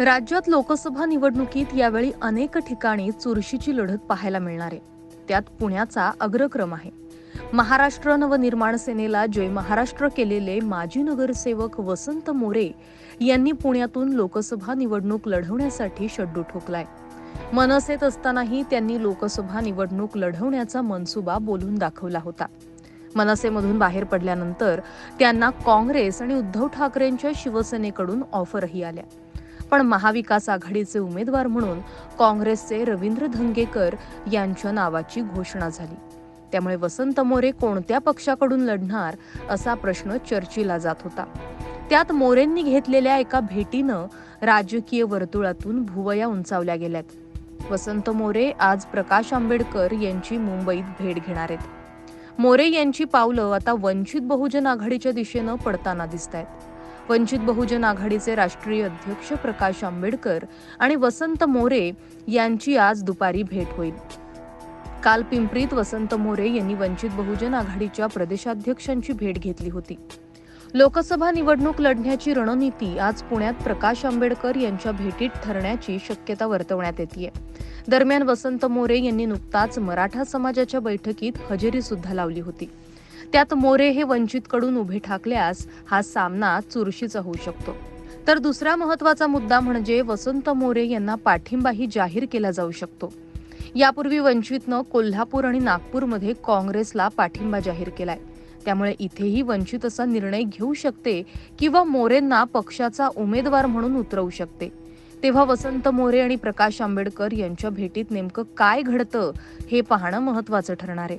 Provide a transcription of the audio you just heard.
राज्यात लोकसभा निवडणुकीत यावेळी अनेक ठिकाणी चुरशीची लढत पाहायला मिळणार आहे. त्यात पुण्याचा अग्रक्रम आहे. महाराष्ट्र नवनिर्माण सेनेला जय महाराष्ट्र केलेले माजी नगरसेवक वसंत मोरे यांनी पुण्यातून लोकसभा निवडणूक लढवण्यासाठी शड्डू ठोकलाय. मनसेत असतानाही त्यांनी लोकसभा निवडणूक लढवण्याचा मनसुबा बोलून दाखवला होता. मनसेमधून बाहेर पडल्यानंतर त्यांना काँग्रेस आणि उद्धव ठाकरेंच्या शिवसेनेकडून ऑफरही आल्या. पण महाविकास आघाडीचे उमेदवार म्हणून काँग्रेसचे रवींद्र धंगेकर यांच्या नावाची घोषणा झाली. त्यामुळे वसंत मोरे कोणत्या पक्षाकडून लढणार असा प्रश्न चर्चेला जात होता. त्यात मोरेंनी घेतलेल्या एका भेटीनं राजकीय वर्तुळातून भुवया उंचावल्या गेल्यात. वसंत मोरे आज प्रकाश आंबेडकर यांची मुंबईत भेट घेणार आहेत. मोरे यांची पावलं आता वंचित बहुजन आघाडीच्या दिशेनं पडताना दिसत आहेत वंचित बहुजन आघाडीचे राष्ट्रीय अध्यक्ष प्रकाश आंबेडकर आणि वसंत मोरे यांची आज दुपारी भेट होईल. काल पिंपरीत वसंत मोरे यांनी वंचित बहुजन आघाडीच्या प्रदेशाध्यक्षांची भेट घेतली होती. लोकसभा निवडणूक लढण्याची रणनीती आज पुण्यात प्रकाश आंबेडकर यांच्या भेटीत ठरण्याची शक्यता वर्तवण्यात येते दरम्यान वसंत मोरे यांनी नुकताच मराठा समाजाच्या बैठकीत हजेरी सुद्धा लावली होती. त्यात मोरे हे वंचितकडून उभे ठाकल्यास हा सामना चुरशीचा होऊ शकतो. तर दुसरा महत्त्वाचा मुद्दा म्हणजे वसंत मोरे यांना पाठिंबाही जाहीर केला जाऊ शकतो. यापूर्वी वंचितनं कोल्हापूर आणि नागपूरमध्ये काँग्रेसला पाठिंबा जाहीर केलाय. त्यामुळे इथेही वंचित असा निर्णय घेऊ शकते किंवा मोरेंना पक्षाचा उमेदवार म्हणून उतरवू शकते. तेव्हा वसंत मोरे आणि प्रकाश आंबेडकर यांच्या भेटीत नेमकं काय घडतं हे पाहणं महत्वाचं ठरणार आहे.